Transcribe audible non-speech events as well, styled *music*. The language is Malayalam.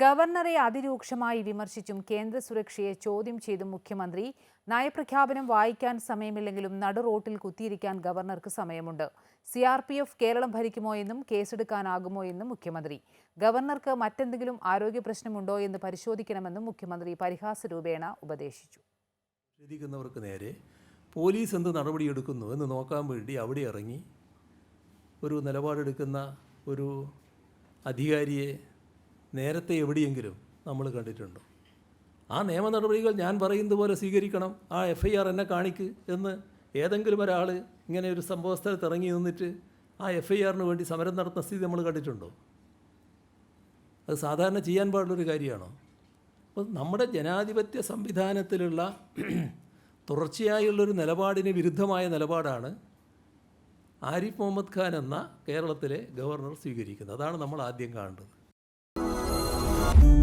ഗവർണറെ അതിരൂക്ഷമായി വിമർശിച്ചും കേന്ദ്ര സുരക്ഷയെ ചോദ്യം ചെയ്തും മുഖ്യമന്ത്രി നയപ്രഖ്യാപനം വായിക്കാൻ സമയമില്ലെങ്കിലും നടുറോട്ടിൽ കുത്തിയിരിക്കാൻ ഗവർണർക്ക് സമയമുണ്ട്. C R P F Keralam ഭരിക്കുമോ എന്നും കേസെടുക്കാനാകുമോ എന്നും മുഖ്യമന്ത്രി. ഗവർണർക്ക് മറ്റെന്തെങ്കിലും ആരോഗ്യ പ്രശ്നമുണ്ടോ എന്ന് പരിശോധിക്കണമെന്നും മുഖ്യമന്ത്രി പരിഹാസ രൂപേണ ഉപദേശിച്ചു. നേരെ പോലീസ് എന്ത് നടപടിയെടുക്കുന്നു എന്ന് നോക്കാൻ വേണ്ടി അവിടെ ഇറങ്ങി ഒരു നിലപാടെടുക്കുന്ന ഒരു അധികാരിയെ നേരത്തെ എവിടെയെങ്കിലും നമ്മൾ കണ്ടിട്ടുണ്ടോ? ആ നിയമ നടപടികൾ ഞാൻ പറയുന്നത് പോലെ സ്വീകരിക്കണം. ആ എഫ് ഐ ആർ എന്നെ കാണിക്ക് എന്ന് ഏതെങ്കിലും ഒരാൾ ഇങ്ങനെ ഒരു സംഭവ സ്ഥലത്ത് ഇറങ്ങി നിന്നിട്ട് ആ എഫ് ഐ ആറിന് വേണ്ടി സമരം നടത്തുന്ന സ്ഥിതി നമ്മൾ കണ്ടിട്ടുണ്ടോ? അത് സാധാരണ ചെയ്യാൻ പാടുള്ളൊരു കാര്യമാണോ? അപ്പോൾ നമ്മുടെ ജനാധിപത്യ സംവിധാനത്തിലുള്ള *clears throat* തുടർച്ചയായുള്ളൊരു നിലപാടിന് വിരുദ്ധമായ നിലപാടാണ് ആരിഫ് മുഹമ്മദ് ഖാൻ എന്ന കേരളത്തിലെ ഗവർണർ സ്വീകരിക്കുന്നത്. അതാണ് നമ്മൾ ആദ്യം കാണേണ്ടത്. Thank you.